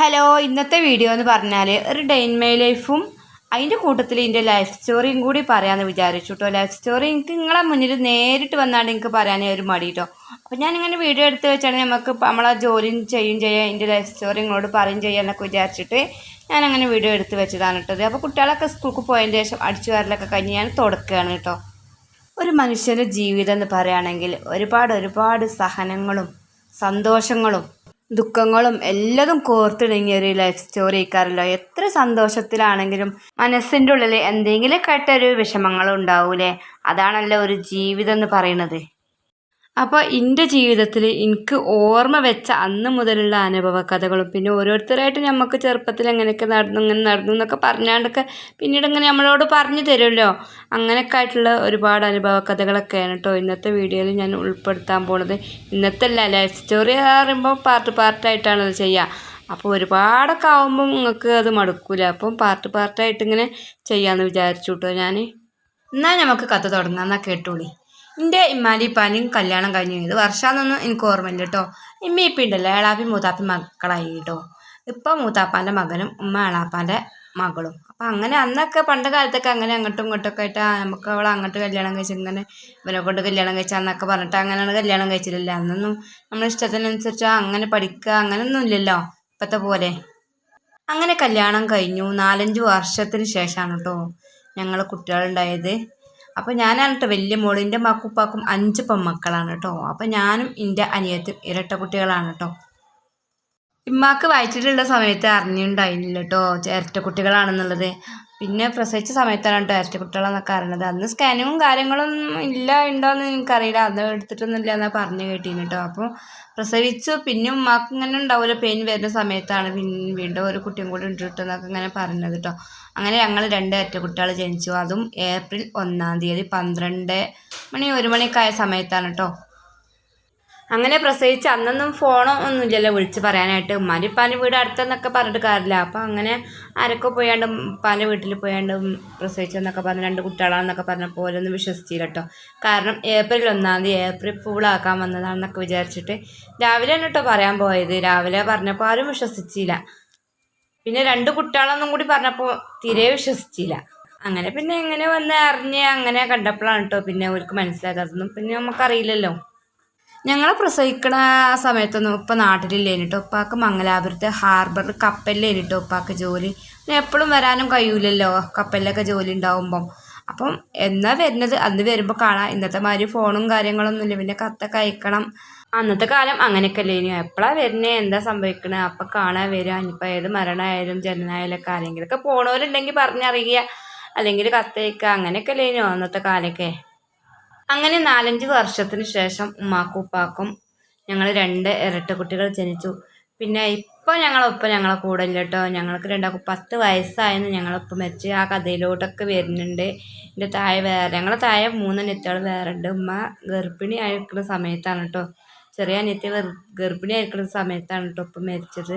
Hello ഇന്നത്തെ video എന്ന് പറഞ്ഞാൽ ഒരു ഡെയിൻ മൈ ലൈഫും അതിന്റെ കൂട്ടത്തിൽ ഇതിന്റെ ലൈഫ് സ്റ്റോറിയും കൂടി പറയാമെന്ന് വിചാരിച്ചു കേട്ടോ ലൈഫ് സ്റ്റോറി എനിക്ക് നിങ്ങളെ മുന്നിൽ നേരിട്ട് വന്നാൽ എനിക്ക് പറയാനേ ഒരു മടി കേട്ടോ അപ്പോൾ ഞാനിങ്ങനെ വീഡിയോ എടുത്ത് വെച്ചാണ് നമുക്ക് നമ്മളെ ജോലിയും ചെയ്യും ചെയ്യാം എന്റെ ലൈഫ് സ്റ്റോറി നിങ്ങളോട് പറയും ചെയ്യാം എന്നൊക്കെ വിചാരിച്ചിട്ട് ഞാനങ്ങനെ വീഡിയോ എടുത്ത് വെച്ചതാണ് കേട്ടത് അപ്പോൾ കുട്ടികളൊക്കെ സ്കൂൾക്ക് പോയതിന് ശേഷം അടിച്ചു വരലൊക്കെ കഴിഞ്ഞ് ഞാൻ തുടക്കുകയാണ് കേട്ടോ. ഒരു മനുഷ്യന്റെ ജീവിതം എന്ന് പറയുകയാണെങ്കിൽ ഒരുപാട് ഒരുപാട് സഹനങ്ങളും സന്തോഷങ്ങളും ദുഃഖങ്ങളും എല്ലതും കോർത്തിണങ്ങിയ ഒരു ലൈഫ് സ്റ്റോറി ആയിക്കാറല്ലോ. എത്ര സന്തോഷത്തിലാണെങ്കിലും മനസ്സിന്റെ ഉള്ളിൽ എന്തെങ്കിലും ആയിട്ടൊരു വിഷമങ്ങൾ ഉണ്ടാവൂലേ? അതാണല്ലോ ഒരു ജീവിതം എന്ന് പറയുന്നത്. അപ്പോൾ എന്റെ ജീവിതത്തിൽ എനിക്ക് ഓർമ്മ വെച്ച അന്ന് മുതലുള്ള അനുഭവ കഥകളും പിന്നെ ഓരോരുത്തരായിട്ട് നമുക്ക് ചെറുപ്പത്തിൽ എങ്ങനെയൊക്കെ നടന്നു ഇങ്ങനെ നടന്നു എന്നൊക്കെ പറഞ്ഞാണ്ടൊക്കെ പിന്നീട് ഇങ്ങനെ നമ്മളോട് പറഞ്ഞു തരുമല്ലോ അങ്ങനെയൊക്കെ ആയിട്ടുള്ള ഒരുപാട് അനുഭവ കഥകളൊക്കെയാണ് കേട്ടോ ഇന്നത്തെ വീഡിയോയിൽ ഞാൻ ഉൾപ്പെടുത്താൻ പോണത്. ഇന്നത്തെ അല്ല ലൈഫ് സ്റ്റോറി പറയുമ്പോൾ പാർട്ട് പാർട്ടായിട്ടാണ് അത് ചെയ്യുക അപ്പോൾ ഒരുപാടൊക്കെ ആവുമ്പോൾ നിങ്ങൾക്ക് അത് മടുക്കൂല. അപ്പം പാർട്ട് പാർട്ടായിട്ട് ഇങ്ങനെ ചെയ്യാമെന്ന് വിചാരിച്ചു കേട്ടോ ഞാൻ എന്നാൽ നമുക്ക് കഥ തുടങ്ങാം. എന്നാൽ കേട്ടോളി. എന്റെ ഇമ്മാന്റെ ഇപ്പാന്റെയും കല്യാണം കഴിഞ്ഞു ഇത് വർഷമാണെന്നൊന്നും എനിക്ക് ഓർമ്മയില്ല കേട്ടോ ഇമ്മ ഇപ്പം ഉണ്ടല്ലോ ഏളാപ്പി മൂത്താപ്പി മക്കളായി കേട്ടോ ഇപ്പം മൂത്താപ്പാന്റെ മകനും ഉമ്മ ഏളാപ്പാന്റെ മകളും. അപ്പം അങ്ങനെ അന്നൊക്കെ പണ്ട് കാലത്തൊക്കെ അങ്ങനെ അങ്ങോട്ടും ഇങ്ങോട്ടൊക്കെ ആയിട്ട് നമുക്ക് അവൾ അങ്ങോട്ട് കല്യാണം കഴിച്ച് ഇങ്ങനെ ഇവനെ കൊണ്ട് കല്യാണം കഴിച്ചാൽ എന്നൊക്കെ പറഞ്ഞിട്ട് അങ്ങനെയാണ് കല്യാണം കഴിച്ചിട്ടില്ല അന്നൊന്നും നമ്മുടെ ഇഷ്ടത്തിനനുസരിച്ച് അങ്ങനെ പഠിക്കുക അങ്ങനെയൊന്നും ഇല്ലല്ലോ ഇപ്പോഴത്തെ പോലെ. അങ്ങനെ കല്യാണം കഴിഞ്ഞു. നാലഞ്ച് വർഷത്തിന് ശേഷമാണ് കേട്ടോ ഞങ്ങൾ കുട്ടികളുണ്ടായത്. അപ്പോൾ ഞാനാണ് കേട്ടോ വലിയ എന്റെ മക്കുപ്പാക്കും അഞ്ച് പെൺമക്കളാണ് കേട്ടോ അപ്പോൾ ഞാനും എന്റെ അനിയത്തും ഇരട്ട കുട്ടികളാണ് കേട്ടോ ഇമ്മാക്ക് വയറ്റിലുള്ള സമയത്ത് അറിഞ്ഞിട്ടുണ്ടായിരുന്നില്ല കേട്ടോ ഇരട്ട കുട്ടികളാണെന്നുള്ളത്. പിന്നെ പ്രസവിച്ച സമയത്താണ് കേട്ടോ ഇരട്ട കുട്ടികളെന്നൊക്കെ അറിയണത് അന്ന് സ്കാനിങ്ങും കാര്യങ്ങളൊന്നും ഇല്ല ഉണ്ടോയെന്ന് എനിക്കറിയില്ല. അത് എടുത്തിട്ടൊന്നുമില്ല എന്നാണ് പറഞ്ഞു കേട്ടീന് കേട്ടോ അപ്പോൾ പ്രസവിച്ചു. പിന്നെ ഉമ്മാക്ക് ഇങ്ങനെ ഉണ്ടാവില്ല പെയിൻ വരുന്ന സമയത്താണ് പിന്നെ വീണ്ടും ഒരു കുട്ടിയും കൂടി ഉണ്ട് കേട്ടോ എന്നൊക്കെ ഇങ്ങനെ പറഞ്ഞത് കേട്ടോ അങ്ങനെ ഞങ്ങൾ രണ്ട് ഏറ്റ കുട്ടികൾ ജനിച്ചു. അതും ഏപ്രിൽ ഒന്നാം തീയതി പന്ത്രണ്ട് മണി ഒരു മണിയൊക്കെ ആയ സമയത്താണ് കേട്ടോ അങ്ങനെ പ്രസവിച്ച് അന്നൊന്നും ഫോണോ ഒന്നുമില്ലല്ലോ വിളിച്ച് പറയാനായിട്ട്. ഉമ്മാന്റെ ഉപ്പാന്റെ വീട് അടുത്തെന്നൊക്കെ പറഞ്ഞിട്ട് കാര്യമില്ല. അപ്പോൾ അങ്ങനെ ആരൊക്കെ പോയാണ്ട് ഉപ്പാന്റെ വീട്ടിൽ പോയാണ്ട് പ്രസവിച്ചെന്നൊക്കെ പറഞ്ഞ് രണ്ട് കുട്ടികളാണെന്നൊക്കെ പറഞ്ഞപ്പോൾ ഓരോന്നും വിശ്വസിച്ചില്ല കേട്ടോ കാരണം ഏപ്രിൽ ഒന്നാം തീയതി ഏപ്രിൽ പൂളാക്കാൻ വന്നതാണെന്നൊക്കെ വിചാരിച്ചിട്ട് രാവിലെ തന്നെ കേട്ടോ പറയാൻ പോയത്. രാവിലെ പറഞ്ഞപ്പോൾ ആരും വിശ്വസിച്ചില്ല. പിന്നെ രണ്ട് കുട്ടികളൊന്നും കൂടി പറഞ്ഞപ്പോൾ തീരെ വിശ്വസിച്ചില്ല. അങ്ങനെ പിന്നെ എങ്ങനെ വന്ന് അറിഞ്ഞ് അങ്ങനെ കണ്ടപ്പോഴാണ് കേട്ടോ പിന്നെ അവർക്ക് മനസ്സിലാകാത്തതൊന്നും പിന്നെ നമുക്കറിയില്ലല്ലോ ഞങ്ങളെ പ്രസവിക്കണ സമയത്തൊന്നും ഇപ്പം നാട്ടിലില്ലേ കേട്ടോ ഉപ്പാക്ക് മംഗലാപുരത്ത് ഹാർബർ കപ്പലിൽ കേട്ടോ ഉപ്പാക്ക് ജോലി. എപ്പോഴും വരാനും കഴിയൂലല്ലോ കപ്പലിലൊക്കെ ജോലി ഉണ്ടാവുമ്പം. അപ്പം എന്നാ വരുന്നത്? അന്ന് വരുമ്പോൾ കാണാം. ഇന്നത്തെ മാതിരി ഫോണും കാര്യങ്ങളൊന്നും ഇല്ല പിന്നെ കത്തൊക്കെ അയക്കണം. അന്നത്തെ കാലം അങ്ങനെയൊക്കെ അല്ലേ ഇനി എപ്പോഴാണ് വരുന്നത് എന്താ സംഭവിക്കണേ? അപ്പം കാണാൻ വരിക ഇനിയിപ്പോൾ ഏത് മരണമായാലും ജനനായാലൊക്കെ ആരെങ്കിലൊക്കെ പോണവരുണ്ടെങ്കിൽ പറഞ്ഞറിയുക. അല്ലെങ്കിൽ കത്തയക്കുക. അങ്ങനെയൊക്കെ അല്ലേ അന്നത്തെ കാലമൊക്കെ അങ്ങനെ നാലഞ്ച് വർഷത്തിന് ശേഷം ഉമ്മാക്കും ഉപ്പാക്കും ഞങ്ങൾ രണ്ട് ഇരട്ട കുട്ടികൾ ജനിച്ചു. പിന്നെ ഇപ്പോൾ ഞങ്ങളൊപ്പം ഞങ്ങളെ കൂടെ ഇല്ല കേട്ടോ ഞങ്ങൾക്ക് രണ്ടാക്കും പത്ത് വയസ്സായെന്ന് ഞങ്ങളൊപ്പം മരിച്ച് ആ കഥയിലോട്ടൊക്കെ വരുന്നുണ്ട്. എന്റെ താഴെ വേറെ ഞങ്ങളെ താഴെ മൂന്ന് നെറ്റുകൾ വേറെ ഉണ്ട് ഉമ്മ ഗർഭിണി ആയിരിക്കുന്ന സമയത്താണ് കേട്ടോ ചെറിയ അനിയത്തി ഗർഭിണി ആയിരിക്കുന്ന സമയത്താണ് കേട്ടോ ഇപ്പം മരിച്ചത്.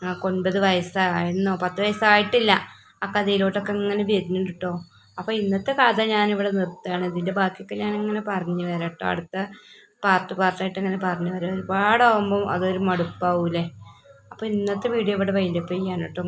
ഞങ്ങൾക്ക് ഒൻപത് വയസ്സായെന്നോ പത്ത് വയസ്സായിട്ടില്ല. ആ കഥയിലോട്ടൊക്കെ ഇങ്ങനെ വരുന്നുണ്ട് കേട്ടോ അപ്പോൾ ഇന്നത്തെ കഥ ഞാനിവിടെ നിർത്തുകയാണ്. ഇതിന്റെ ബാക്കിയൊക്കെ ഞാനിങ്ങനെ പറഞ്ഞു വരാം കേട്ടോ. അടുത്ത പാർട്ട് പാർട്ടായിട്ട് ഇങ്ങനെ പറഞ്ഞു വരാം. ഒരുപാടാവുമ്പം അതൊരു മടുപ്പാവൂലേ അപ്പോൾ ഇന്നത്തെ വീഡിയോ ഇവിടെ വൈൻഡപ്പ് ചെയ്യാൻ കേട്ടോ.